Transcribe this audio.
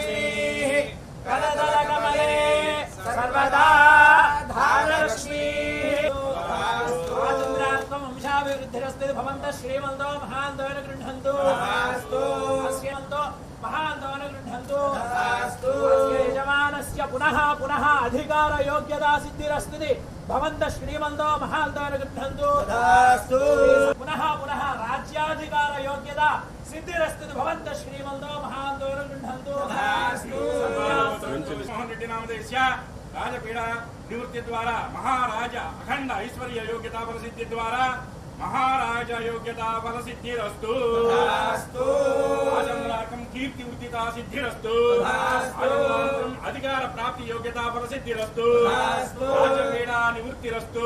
भाग्यलक्ष्मीः करदलकमले सर्वदा धारलक्ष्मीः स्वातन्त्र्यात्मं वंशाभिवृद्धिरस्ति भवन्तः श्रीमन्तो महान्तोन गृह्णन्तु श्रीमन्तो महान्तोन गृह्णन्तु अस्य यजमानस्य पुनः पुनः अधिकारयोग्यता सिद्धिरस्ति भवन्तः श्रीमन्तो महान्तोन गृह्णन्तु पुनः पुनः राज्याधिकारयोग्यता सिद्धिरस्ति भवन्तः श्रीमन्तो ಕಾಮದೇಶ राजपीड़ा निवृत्ति द्वारा महाराज अखंड ऐश्वर्य योग्यता फल सिद्धि द्वारा महाराज योग्यता फल सिद्धिस्तु कीर्ति अधिकार प्राप्ति योग्यता फल सिद्धिस्तु राजपीड़ा निवृत्तिरस्तु।